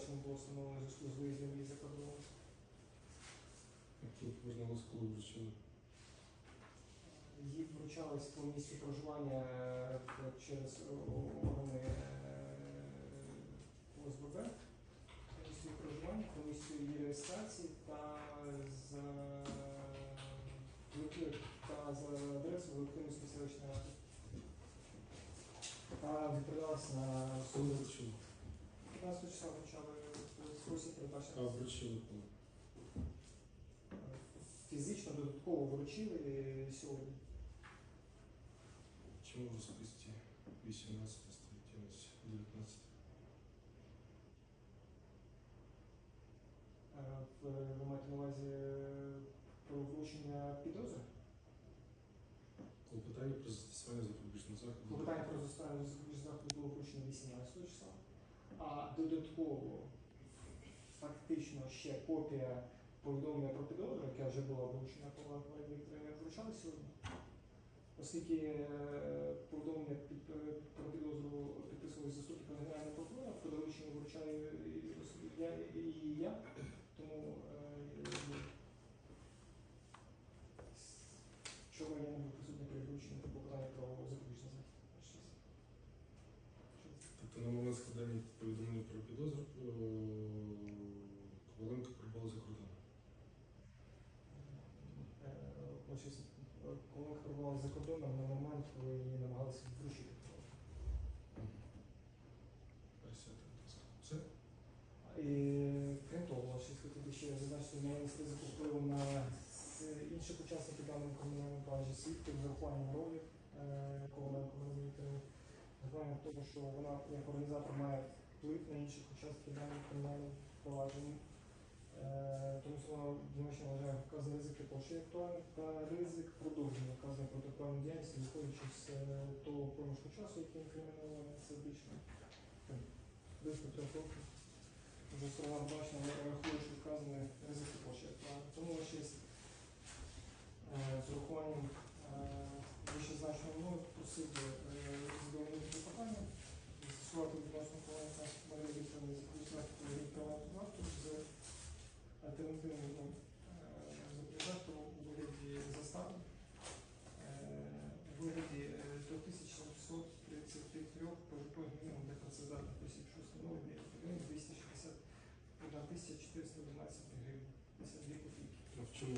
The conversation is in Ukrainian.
подальшому було встановлено зв'язку з виїздом її за кордон. Які повернулися, коли вручили? Їй вручались по місцю проживання е, через органи е, ОСББ, по місцю її проживання, по місцю її реєстрації та за, та за адресою Великомської селищної ради. Та відправлялась на вручили? 15 числа почали спосіб А передбачити. вручили коли? Фізично додатково вручили сьогодні. Чому в розписці 18 стоїть а ось 19? Е, в- Ви маєте на увазі е, про вручення підозри? Клопотання про застосування запобіжного заходу. Клопотання про застосування запобіжного заходу було вручено 18 числа, а додатково фактично ще копія повідомлення про підозру, яка вже була вручена Павла Вікторівна, вручали сьогодні. Оскільки е, повідомлення е, про підозру підписували заступника Генерального прокурора, по дорученню вручаю і я, на момент складання повідомлення про підозру е, Коваленко перебувала за кордоном. Е, е, Коли ми за кордоном на момент, коли її намагалися вручити. Все? І крім того, ще хотів ще зазначити, на листи за впливу на інших учасників даного кримінального провадження свідків з урахуванням ролі урахуванням що вона як організатор має вплив на інших учасників даного кримінального провадження. Е, Тому що вона значно вважає вказаний ризик також є актуальним та ризик продовження вказаної протиправної діяльності, виходячи з е, того проміжку часу, який інкримінований, це більше ну, близько трьох років. Вже сторона бачення рахує, що вказаний ризик також є. Тому ще з урахуванням вище значного мною просив би Миколаївна Марія Вікторовна заключна проєктова нафту з альтернативним запровадженням у вигляді застав у вигляді 3733 прожиткових мінімум для працездатних осіб, що встановлені 261 411 гривень 52 копійки. А в чому